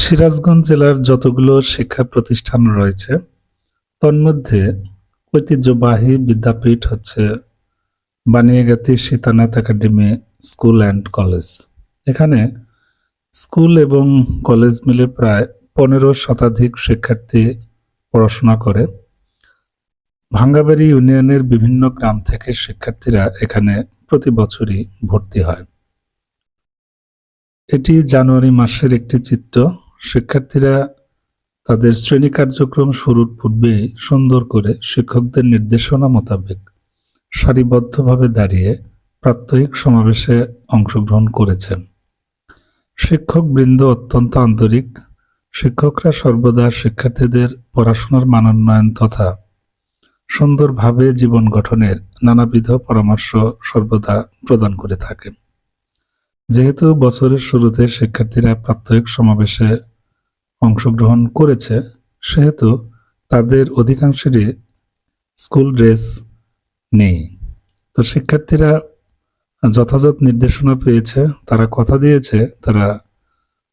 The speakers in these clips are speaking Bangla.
সিরাজগঞ্জ জেলার যতগুলো শিক্ষা প্রতিষ্ঠান রয়েছে, তন্মধ্যে ঐতিহ্যবাহী বিদ্যাপীঠ হচ্ছে Baniyagati Sitanath academy school and college. এখানে স্কুল এবং কলেজ মিলে প্রায় পনেরো শতাধিক শিক্ষার্থী পড়াশোনা করে। ভাঙ্গাবাড়ি ইউনিয়নের বিভিন্ন গ্রাম থেকে শিক্ষার্থীরা এখানে প্রতি বছরই ভর্তি হয়। এটি জানুয়ারি মাসের একটি চিত্র। শিক্ষার্থীরা তাদের শ্রেণি কার্যক্রম শুরুর পূর্বে সুন্দর করে শিক্ষকদের নির্দেশনা মোতাবেক সারিবদ্ধভাবে দাঁড়িয়ে প্রাত্যহিক সমাবেশে অংশগ্রহণ করেছেন। শিক্ষকবৃন্দ অত্যন্ত আন্তরিক, শিক্ষকরা সর্বদা শিক্ষার্থীদের পড়াশোনার মানোন্নয়ন তথা সুন্দরভাবে জীবন গঠনের নানাবিধ পরামর্শ সর্বদা প্রদান করে থাকেন। যেহেতু বছরের শুরুতে শিক্ষার্থীরা প্রাত্যহিক সমাবেশে অংশগ্রহণ করেছে, সেহেতু তাদের অধিকাংশেরই স্কুল ড্রেস নেই। তো শিক্ষার্থীরা যথাযথ নির্দেশনা পেয়েছে, তারা কথা দিয়েছে, তারা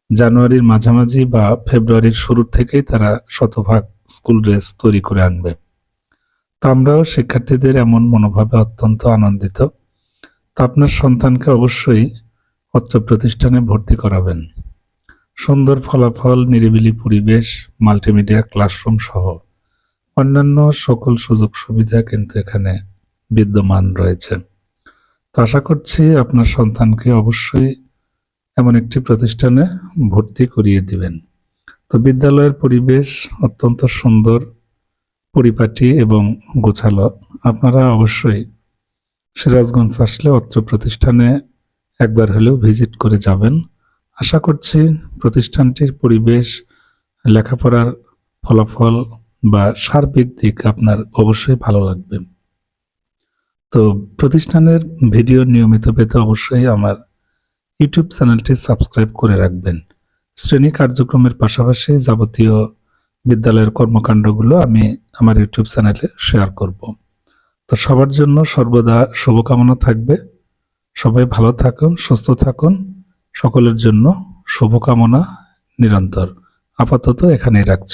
জানুয়ারির মাঝামাঝি বা ফেব্রুয়ারির শুরুর থেকেই তারা শতভাগ স্কুল ড্রেস তৈরি করে আনবে। তা আমরাও শিক্ষার্থীদের এমন মনোভাবে অত্যন্ত আনন্দিত। তা আপনার সন্তানকে অবশ্যই অত্র প্রতিষ্ঠানে ভর্তি করাবেন। সুন্দর ফলাফল, নিরিবিলি পরিবেশ, মাল্টিমিডিয়া ক্লাসরুম সহ অন্যান্য সকল সুযোগ সুবিধা কিন্তু এখানে বিদ্যমান রয়েছে। তো আশা করছি আপনার সন্তানকে অবশ্যই এমন একটি প্রতিষ্ঠানে ভর্তি করিয়ে দিবেন। তো বিদ্যালয়ের পরিবেশ অত্যন্ত সুন্দর, পরিপাটি এবং গোছালো। আপনারা অবশ্যই সিরাজগঞ্জ আসলে অত্র প্রতিষ্ঠানে একবার হলেও ভিজিট করে যাবেন। আশা করছি প্রতিষ্ঠানটির পরিবেশ, লেখাপড়ার ফলাফল বা সার্বিক দিক আপনার অবশ্যই ভালো লাগবে। তো প্রতিষ্ঠানের ভিডিও নিয়মিত পেতে অবশ্যই আমার ইউটিউব চ্যানেলটি সাবস্ক্রাইব করে রাখবেন। শ্রেণি কার্যক্রমের পাশাপাশি যাবতীয় বিদ্যালয়ের কর্মকাণ্ডগুলো আমি আমার ইউটিউব চ্যানেলে শেয়ার করব। তো সবার জন্য সর্বদা শুভকামনা থাকবে। সবাই ভালো থাকুন সুস্থ থাকুন। সকলের জন্য শুভকামনা নিরন্তর। আপাতত এখানেই রাখছি।